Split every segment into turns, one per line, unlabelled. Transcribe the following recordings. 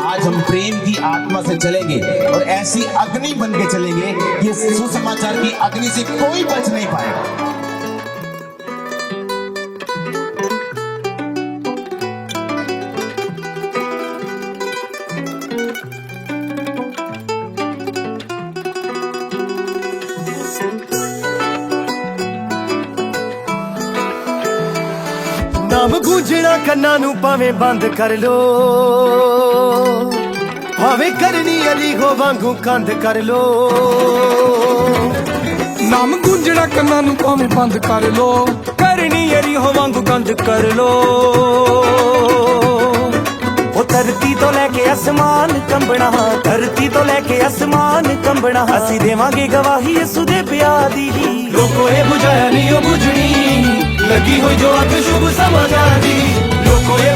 आज हम प्रेम की आत्मा से चलेंगे और ऐसी अग्नि बन के चलेंगे कि इस सुसमाचार की अग्नि से कोई बच नहीं पाएगा
ਨਾਮ ਗੂੰਜਣਾ ਕੰਨਾਂ ਨੂੰ ਭਾਵੇਂ ਬੰਦ ਕਰ ਲੋ। ਭਾਵੇਂ ਕਰਨੀ ਅਲੀ ਹੋ ਵਾਂਗੂ ਕੰਧ ਕਰ ਲੋ।
ਨਾਮ ਗੁੰਜਣਾ ਕੰਨਾਂ ਨੂੰ ਭਾਵੇਂ ਬੰਦ ਕਰ ਲੋ।
ਕਰਨੀ ਅਲੀ ਹੋ ਵਾਂਗੂ ਕੰਧ ਕਰ ਲੋ। ਉਹ ਧਰਤੀ ਤੋਂ ਲੈ ਕੇ ਅਸਮਾਨ ਕੰਬਣਾ, ਧਰਤੀ ਤੋਂ ਲੈ ਕੇ ਅਸਮਾਨ ਕੰਬਣਾ। ਅਸੀਂ ਦੇਵਾਂਗੇ ਗਵਾਹੀ ਯਿਸੂ ਦੇ ਪਿਆਰ ਦੀ ਲੋਕੋ, ਇਹ ਬੁਝਾਇਆ ਨਹੀਂ, ਉਹ ਬੁਝਣੀ। ਲੱਗੀ ਹੋਈ ਜੋ ਅੱਗ ਸ਼ੁਭ ਸਮਾਚਾਰ ਦੀ ਲੋਕੋ ਇਹ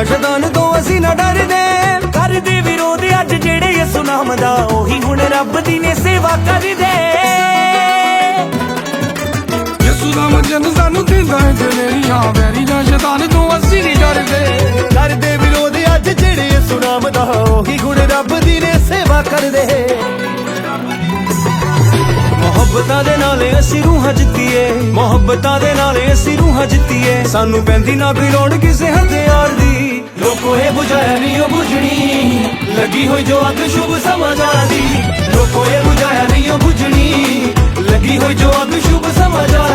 ਦਾ ਸ਼ੈਤਾਨ ਤੋਂ ਅਸੀਂ ਨਾ ਡਰਦੇ। ਕਰਦੇ ਵਿਰੋਧ ਅੱਜ ਜਿਹੜੇ ਯਿਸੂ ਨਾਮ ਦਾ ਉਹੀ ਹੁਣ ਰੱਬ ਦੀ ਨੇ ਸੇਵਾ ਕਰਦੇ।
ਯਿਸੂ ਦਾ ਮਜਨ ਸਾਨੂੰ ਦਿੰਦਾ ਹੈ ਦਲੇਰੀਆਂ ਵੈਰੀ ਦਾ ਸ਼ੈਤਾਨ ਤੋਂ ਅਸੀਂ ਨਹੀਂ ਡਰਦੇ।
ਕਰਦੇ ਵਿਰੋਧ ਅੱਜ ਜਿਹੜੇ ਯਿਸੂ ਨਾਮ ਦਾ ਉਹੀ ਹੁਣ ਰੱਬ ਦੀ ਨੇ ਸੇਵਾ ਕਰਦੇ। ਮੁਹੱਬਤਾਂ ਦੇ ਨਾਲ ਅਸੀਂ ਰੂਹਾਂ ਜਿੱਤੀਏ। ਮੁਹੱਬਤਾਂ ਦੇ ਨਾਲ ਅਸੀਂ ਰੂਹਾਂ ਜਿੱਤੀਏ। ਸਾਨੂੰ ਪੈਂਦੀ ਨਾ ਕੋਈ ਲੋੜ ਕਿਸੇ ਹਥਿਆਰ ਲੋਕੋ ਇਹ ਬੁਝਾਇਆ ਨਹੀਂ ਉਹ ਬੁਝਣੀ। ਲੱਗੀ ਹੋਈ ਜੋ ਅੱਗ ਸ਼ੁਭ ਸਮਾਚਾਰ ਦੀ। ਲੋਕੋ ਇਹ ਬੁਝਾਇਆ ਨਹੀਂ ਉਹ ਬੁਝਣੀ। ਲੱਗੀ ਹੋਈ ਜੋ ਅੱਗ ਸ਼ੁਭ ਸਮਾਚਾਰ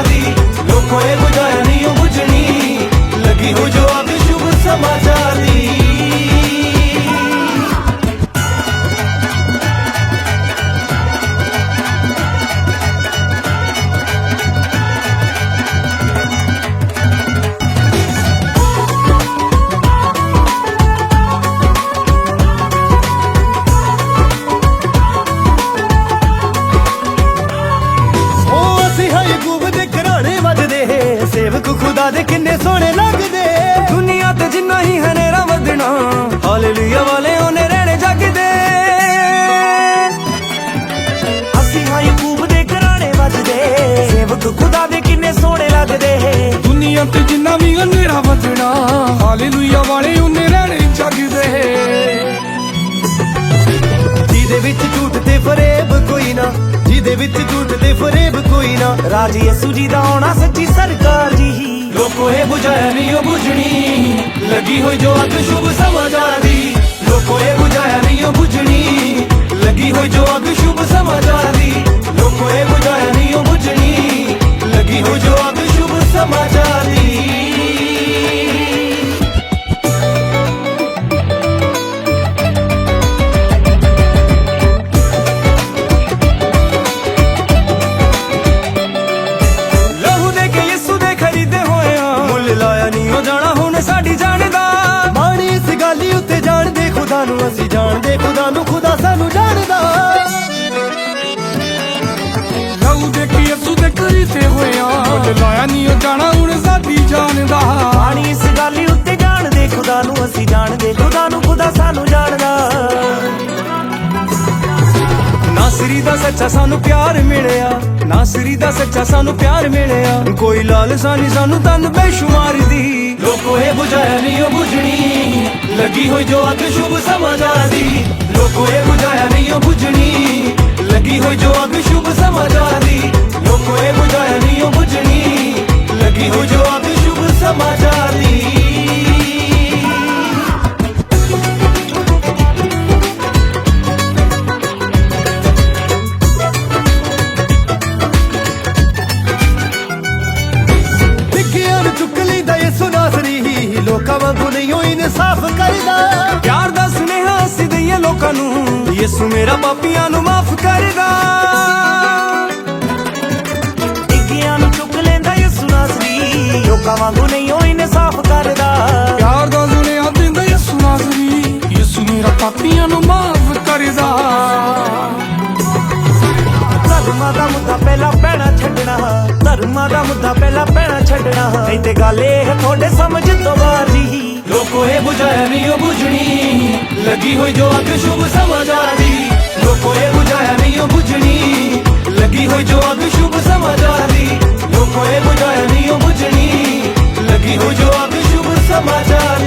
ਦੇ ਕਿੰਨੇ ਸੋਹਣੇ ਲੱਗਦੇ। ਦੁਨੀਆ ਤੇ ਜਿੰਨਾ ਹੀ ਹਨੇਰਾ ਵਧਣਾ। ਹਾਲੇਲੂਇਆ ਵਾਲੇ ਉਹਨੇ ਰਹਿਣੇ ਜੱਗ ਦੇ ਅਸੀਂ ਹਾਈ ਗੂਬ ਦੇ ਘਰਾਣੇ ਵੱਜਦੇ। ਸੇਵਕ ਖੁਦਾ ਦੇ ਕਿੰਨੇ ਸੋਹਣੇ ਲੱਗਦੇ।
ਦੁਨੀਆ ਤੇ ਜਿੰਨਾ ਵੀ ਹਨੇਰਾ ਵਧਣਾ। ਹਾਲੇਲੂਇਆ ਵਾਲੇ ਉਹਨੇ ਰਹਿਣੇ ਜਗਦੇ।
ਜਿਹਦੇ ਵਿੱਚ ਝੂਠ ਤੇ ਫਰੇਬ ਕੋਈ ਨਾ ਜਿਹਦੇ ਵਿੱਚ ਝੂਠ ਤੇ ਫਰੇਬ ਕੋਈ ਨਾ। ਰਾਜ ਯਸੂ ਜੀ ਦਾ ਆਉਣਾ ਸੱਚੀ ਸਰਕਾਰ ਜੀ ਲੋਕੋ ਇਹ ਬੁਝਾਇਆ ਨਹੀਂ ਉਹ ਬੁਝਣੀ। ਲੱਗੀ ਹੋਈ ਜੋ ਅੱਗ ਸ਼ੁਭ ਸਮਾਚਾਰ ਦੀ। ਲੋਕੋ ਇਹ ਬੁਝਾਇਆ ਨਹੀਂ ਉਹ ਬੁਝਣੀ। ਲੱਗੀ ਹੋਈ ਜੋ ਅੱਗ ਸ਼ੁਭ ਸਮਾਚਾਰ ਦੀ। ਜਾਣਦੇ ਖੁਦਾ ਸਾਨੂੰ ਜਾਣਦਾ।
ਲਹੂ ਦੇ ਕੇ ਯਿਸੂ ਦੇ ਕਰੀਤੇ ਹੋਇਆ। ਮੁੱਲ ਲਾਇਆ ਨਹੀਂ ਉਹ ਜਾਣਾ ਹੁਣ ਸਾਡੀ ਜਾਨ ਦਾ।
ਬਾਣੀ ਇਸ ਗਾਲੀ ਉੱਤੇ ਜਾਣਦੇ ਖੁਦਾ ਨੂੰ ਅਸੀਂ ਜਾਣਦੇ ਖੁਦਾ ਨੂੰ ਖੁਦਾ ਸਾਨੂੰ ਜਾਣਦਾ। ਨਾਸਰੀ ਦਾ ਸੱਚਾ ਸਾਨੂੰ ਪਿਆਰ ਮਿਲਿਆ ਨਾਸਰੀ ਦਾ ਸੱਚਾ ਸਾਨੂੰ ਪਿਆਰ ਮਿਲਿਆ। ਕੋਈ ਲਾਲਸਾ ਨਹੀਂ ਸਾਨੂੰ ਤਨ ਬੇਸ਼ੁਮਾਰ ਦੀ। ਲੋਕੋ ਇਹ ਬੁਝਾਇਆ ਨਹੀਂ ਉਹ ਬੁਝਣੀ ਲੱਗੀ ਹੋਈ ਜੋ ਅੱਗ ਸ਼ੁਭ ਸਮਾਚਾਰ ਦੀ। ਲੋਕੋ ਇਹ ਬੁਝਾਇਆ ਨਹੀਂ ਉਹ ਬੁਝਣੀ। ਲੱਗੀ ਹੋਈ ਜੋ ਅੱਗ ਸ਼ੁਭ ਸਮਾਚਾਰ ਦੀ। ਲੋਕੋ ਇਹ ਬੁਝਾਇਆ ਨਹੀਂ ਉਹ ਬੁਝਣੀ। ਲੱਗੀ ਹੋਈ ਜੋ ਅੱਗ ਸ਼ੁਭ ਸਮਾਚਾਰ ਦੀ। ਚੁੱਕ ਲੈਂਦਾ ਯਿਸੂ ਨਾਸਰੀ ਲੋਕਾਂ ਵਾਂਗੂ ਨਹੀਂ ਹੋਈ ਇਨਸਾਫ ਕਰਦਾ। ਯਿਸੂ ਮੇਰਾ ਪਾਪੀਆਂ ਨੂੰ ਮਾਫ ਕਰਦਾ ਟਿੱਕਿਆਂ ਨੂੰ ਚੁੱਕ ਲੈਂਦਾ ਯਿਸੂ ਨਾਸਰੀ ਲੋਕਾਂ ਵਾਂਗੂ ਨਹੀਂ ਉਹ ਇਨਸਾਫ ਕਰਦਾ।
ਪਿਆਰ ਦਾ ਸੁਨੇਹਾ ਦਿੰਦਾ ਯਿਸੂ ਨਾਜ਼ਰੀ ਯਿਸੂ ਮੇਰਾ ਪਾਪੀਆਂ ਨੂੰ ਮਾਫ ਕਰਦਾ
ਧਰਮਾਂ ਦਾ ਮੁੱਦਾ ਪਹਿਲਾਂ ਪੈਣਾ ਛੱਡਣਾ। ਧਰਮਾਂ ਦਾ ਮੁੱਦਾ ਪਹਿਲਾਂ ਪੈਣਾ ਛੱਡਣਾ। ਨਹੀਂ ਤੇ ਗੱਲ ਇਹ ਤੁਹਾਡੇ ਸਮਝ ਤੋਂ ਬਾਹਰ ਦੀ ਲੋਕੋ ਇਹ ਬੁਝਾਇਆ ਨਹੀਂ ਉਹ ਬੁਝਣੀ। ਲੱਗੀ ਹੋਈ ਜੋ ਅੱਗ ਸ਼ੁਭ ਸਮਾਚਾਰ ਲੋਕੋਏ ਬੁਝਾਇਆ ਨਹੀਂ ਉਹ ਬੁਝਣੀ। ਲੱਗੀ ਹੋਈ ਜੋ ਅੱਗ ਸ਼ੁਭ ਸਮਾਚਾਰ ਦੀ। ਲੋਕੋਏ ਬੁਝਾਇਆ ਨਹੀਂ ਉਹ ਬੁਝਣੀ। ਲੱਗੀ ਹੋਈ ਜੋ ਅੱਗ ਸ਼ੁਭ ਸਮਾਚਾਰ